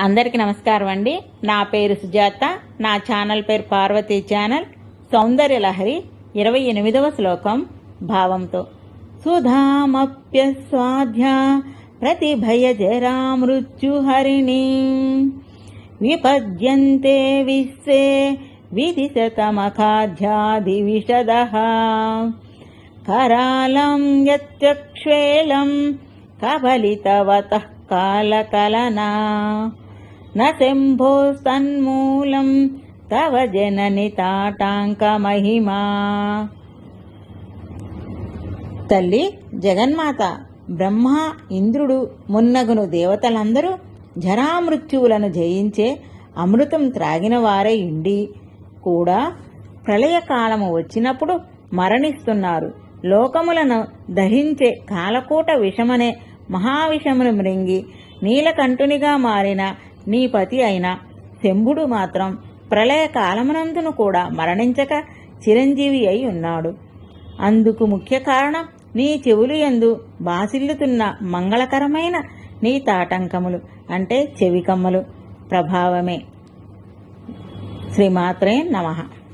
అందరికీ నమస్కారం అండి. నా పేరు సుజాత. నా ఛానల్ పేరు పార్వతి ఛానల్. సౌందర్య లహరి ఇరవై ఎనిమిదవ శ్లోకం భావంతో. సుధామప్యస్వాధ్యా ప్రతిభయజరా మృత్యుహరిణి విపద్యంతే విశ్వే విదిశతమకాధ్యాధివిషద కరాళం యత్యక్ష్వేలం కబలితవత కాలకలనా. न शम्भोस्तन्मूलं तव जननि ताटाङ्कमहिमा తల్లి జగన్మాత బ్రహ్మ ఇంద్రుడు మున్నగును దేవతలందరూ జరామృత్యువులను జయించే అమృతం త్రాగిన వారై ఉండి కూడా ప్రళయకాలము వచ్చినప్పుడు మరణిస్తున్నారు లోకములను దహించే కాలకూట విషమనే మహావిషమును మృంగి నీలకంఠునిగా మారిన నీ పతి అయిన శంభుడు మాత్రం ప్రళయ కాలమునందును కూడా మరణించక చిరంజీవి అయి ఉన్నాడు. అందుకు ముఖ్య కారణం నీ చెవులు ఎందు బాసిల్లుతున్న మంగళకరమైన నీ తాటంకములు అంటే చెవికమ్మలు. ప్రభావమే. శ్రీమాత్రే నమః.